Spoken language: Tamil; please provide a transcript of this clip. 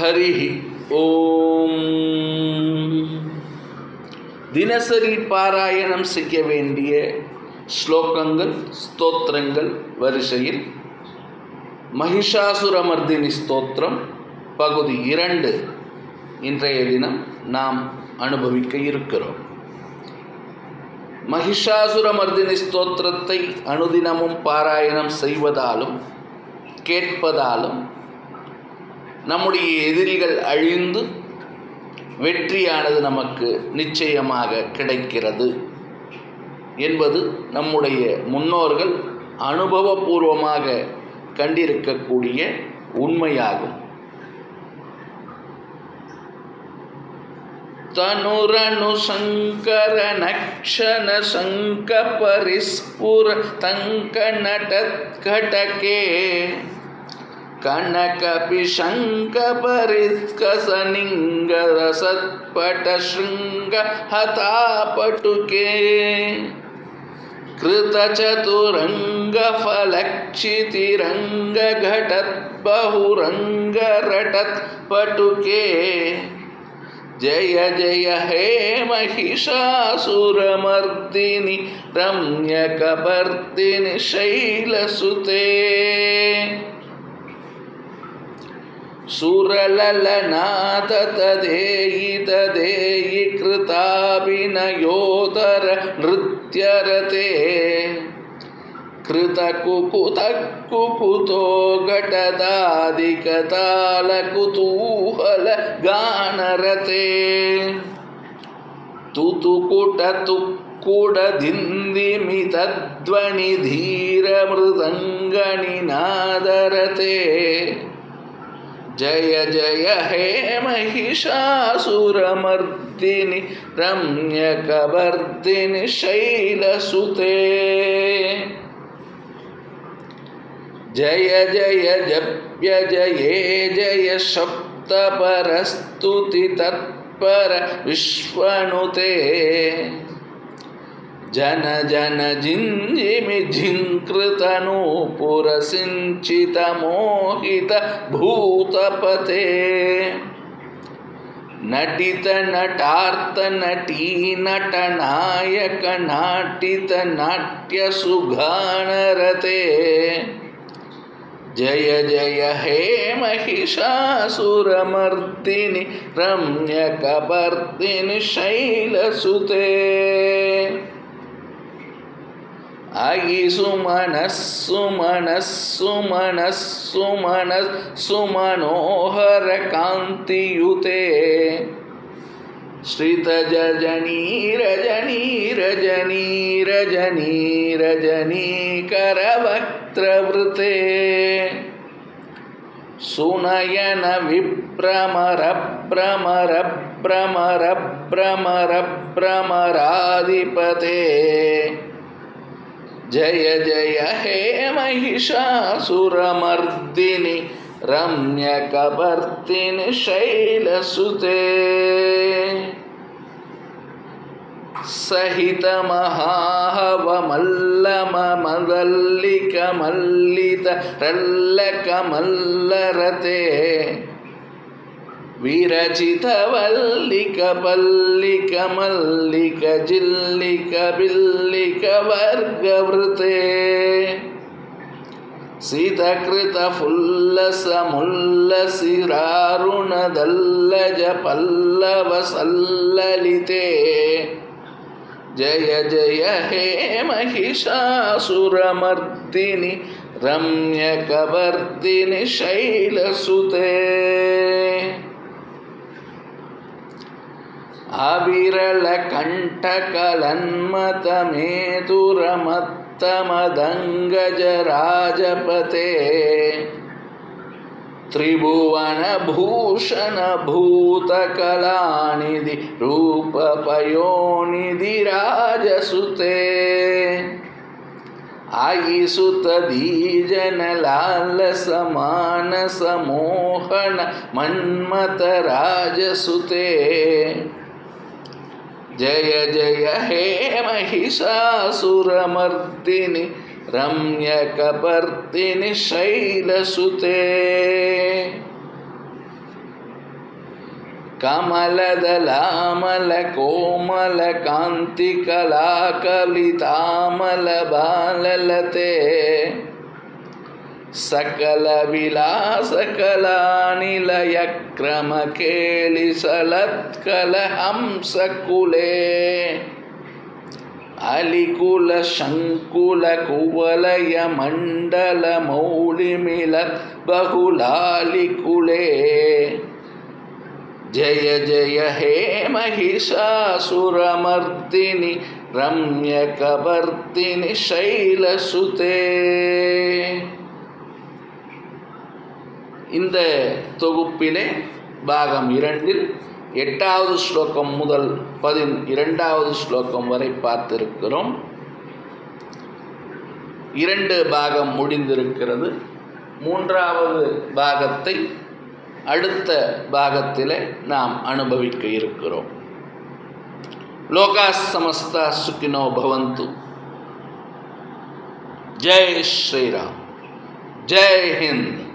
ஹரி ஓம் தினசரி பாராயணம் செய்ய வேண்டிய ஸ்லோகங்கள் ஸ்தோத்திரங்கள் வரிசையில் மகிஷாசுரமர்தினி ஸ்தோத்திரம் பகுதி இரண்டு இன்றைய தினம் நாம் அனுபவிக்க இருக்கிறோம் மகிஷாசுரமர்தினி ஸ்தோத்திரத்தை அனுதினமும் பாராயணம் செய்வதாலும் கேட்பதாலும் நம்முடைய எதிரிகள் அழிந்து வெற்றியானது நமக்கு நிச்சயமாக கிடைக்கிறது என்பது நம்முடைய முன்னோர்கள் அனுபவபூர்வமாக கண்டிருக்கக்கூடிய உண்மையாகும். தனுரணு சங்கர நக்ஷண சங்க பரிஸ்புர தங்க நடக்கடகே कनकपिशङ्कपरिस्कसनिङ्गरसत्पटशृङ्गहतापटुके कृतचतुरङ्गफलक्षितिरङ्गघटत् बहुरङ्गरटत् पटुके जय जय हेमहिषासुरमर्दिनि रम्यकवर्दिनि शैलसुते। सुरललनाथ तदेयि तदेयि कृताभिनयोतर नृत्यरते कृतकुकुतकुकुतो घटदादिकतालकुतूहल गानरते तुतुकुटतुक्कुडधिन्दिमितध्वनिधीरमृदङ्गनिनादरते जय जय हे महिषासुरमर्दिनि रम्यकवर्दिनि शैलसुते। जय जय जप्य जये जय सप्तपरस्तुति तत्पर विश्वनुते जन जन जिञ्जिमिझिङ्कृतनूपुरसिञ्चितमोहित भूतपथे नटितनटार्तनटीनटनायकनाटितनाट्यसुघानरते जय जय हे महिषासुरमर्दिनि रम्यकपर्दिनि शैलसुते। अयि सुमनः सुमनः सुमनः सुमनः सुमनोहरकान्तियुते श्रितजजनी रजनी रजनी रजनी रजनी करवक्त्रवृते सुनयन विभ्रमर भ्रमर भ्रमर भ्रमर भ्रमराधिपते जय जय हे महिषासुरमर्दिनि रम्यकपर्दिनि शैलसुते सहितमहाहवमल्लममदल्लिकमल्लितरल्लकमल्लरते ವಿರಚಿತವಲ್ಲಿಕ ಪಲ್ಲಿಕ ಮಲ್ಲಿಕ ಜಿಲ್ಲಿಕ ಬಿಲ್ಲಿಕ ವರ್ಗವೃತೆ ಸೀತಕೃತ ಫುಲ್ಲಸ ಮುಲ್ಲಸಿರಾರುಣದಲ್ಲಜ ಪಲ್ಲವ ಸಲ್ಲಲಿತೆ ಜಯ ಜಯ ಹೇ ಮಹಿಷಾಸುರಮರ್ದಿನಿ ರಮ್ಯಕವರ್ದಿನಿ ಶೈಲಸುತೆ. शैलसुते अविरलकण्ठकलन्मतमेतुरमत्तमदङ्गजराजपते त्रिभुवनभूषणभूतकलानिधि रूपपयोनिधि राजसुते आयि सुतदीजनलालसमानसमोहन ಜಯ ಜಯ ಹೇ ಮಹಿಷಾಸುರ ಮರ್ದಿನಿ ಮಹಿಷಾಸುರಮರ್ದಿನಿ ರಮ್ಯಕಪರ್ತಿನಿ ಶೈಲಸುತೆ. ಕಮಲದಲಾಮಲ ಕೋಮಲ ಕಾಂತಿ ಕಲಾ ಕಲಾಕಲಿತಾಮಲ ಬಾಲಲತೆ. ಸಕಲ ವಿಲಾಸ ಕಲಾನಿಲಯ ಕ್ರಮ ಕೇಳಿ ಸಲತ್ಕಲ ಹಂಸ ಕುಲೆ ಅಲಿಕುಲ ಶಂಕುಲ ಕುವಲಯ ಮಂಡಲ ಮೌಳಿ ಮಿಲತ್ ಬಹುಲಾಲಿಕುಲೇ ಜಯ ಜಯ ಹೇ ಮಹಿಷಾಸುರಮರ್ದಿನಿ ರಮ್ಯಕವರ್ತಿನಿ ಶೈಲಸುತೇ இந்த தொகுப்பிலே பாகம் இரண்டில் எட்டாவது ஸ்லோகம் முதல் பதின் இரண்டாவது ஸ்லோகம் வரை பார்த்திருக்கிறோம். இரண்டு பாகம் முடிந்திருக்கிறது. மூன்றாவது பாகத்தை அடுத்த பாகத்தில் நாம் அனுபவிக்க இருக்கிறோம். லோகா சமஸ்தா சுக்கினோ பவந்து. ஜெய் ஸ்ரீராம். ஜெய் ஹிந்த்.